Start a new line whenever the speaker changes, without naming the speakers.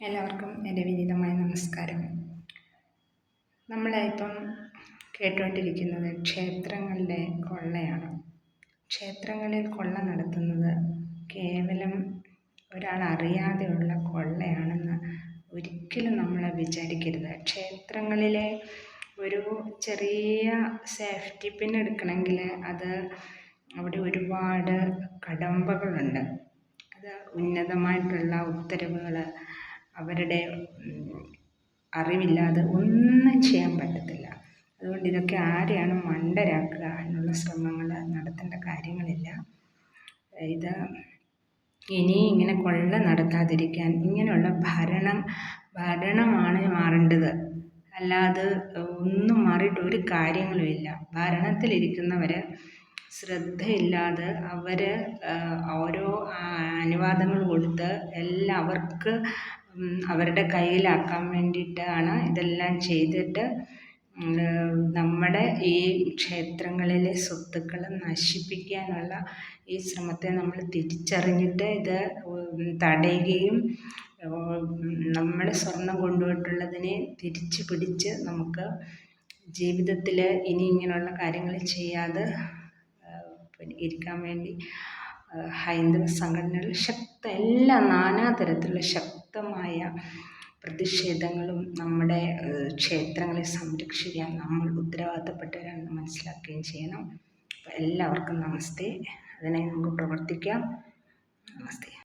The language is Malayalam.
എല്ലാവർക്കും എന്റെ വിനീതമായ നമസ്കാരം. നമ്മളിപ്പം കേട്ടുകൊണ്ടിരിക്കുന്നത് ക്ഷേത്രങ്ങളിലെ കൊള്ളയാണ്. ക്ഷേത്രങ്ങളിൽ കൊള്ള നടത്തുന്നത് കേവലം ഒരാൾ അറിയാതെയുള്ള കൊള്ളയാണെന്ന് ഒരിക്കലും നമ്മൾ വിചാരിക്കരുത്. ക്ഷേത്രങ്ങളിലെ ഒരു ചെറിയ സേഫ്റ്റി പിൻ എടുക്കണമെങ്കിൽ അത് അവിടെ ഒരുപാട് കടമ്പകളുണ്ട്. അത് ഉന്നതമായിട്ടുള്ള ഉത്തരവുകൾ അവരുടെ അറിവില്ലാതെ ഒന്നും ചെയ്യാൻ പറ്റത്തില്ല. അതുകൊണ്ട് ഇതൊക്കെ ആരെയാണ് മണ്ടരാക്കുക എന്നുള്ള ശ്രമങ്ങൾ നടത്തേണ്ട കാര്യങ്ങളില്ല. ഇത് ഇനി ഇങ്ങനെ കൊള്ള നടത്താതിരിക്കാൻ ഇങ്ങനെയുള്ള ഭരണം ഭരണമാണ് മാറേണ്ടത്. അല്ലാതെ ഒന്നും മാറിയിട്ട് ഒരു കാര്യങ്ങളുമില്ല ഭരണത്തിലിരിക്കുന്നവർ ശ്രദ്ധയില്ലാതെ അവർ ഓരോ അനുവാദങ്ങൾ കൊടുത്ത് എല്ലാം അവർക്ക് അവരുടെ കയ്യിലാക്കാൻ വേണ്ടിയിട്ടാണ് ഇതെല്ലാം ചെയ്തിട്ട് നമ്മുടെ ഈ ക്ഷേത്രങ്ങളിലെ സ്വത്തുക്കൾ നശിപ്പിക്കാനുള്ള ഈ ശ്രമത്തെ നമ്മൾ തിരിച്ചറിഞ്ഞിട്ട് ഇത് തടയുകയും നമ്മുടെ സ്വർണം കൊണ്ടുപോയിട്ടുള്ളതിനെ തിരിച്ച് പിടിച്ച് നമുക്ക് ജീവിതത്തിൽ ഇനി ഇങ്ങനെയുള്ള കാര്യങ്ങൾ ചെയ്യാതെ ഇരിക്കാൻ വേണ്ടി ഹൈന്ദവ സംഘടനകൾ ശക്ത എല്ലാ നാനാതരത്തിലുള്ള ശക്തമായ പ്രതിഷേധങ്ങളും നമ്മുടെ ക്ഷേത്രങ്ങളെ സംരക്ഷിക്കാൻ നമ്മൾ ഉത്തരവാദിത്തപ്പെട്ടവരാണെന്ന് മനസ്സിലാക്കുകയും ചെയ്യണം. എല്ലാവർക്കും നമസ്തേ. അതിനായി നമുക്ക് പ്രവർത്തിക്കാം. നമസ്തേ.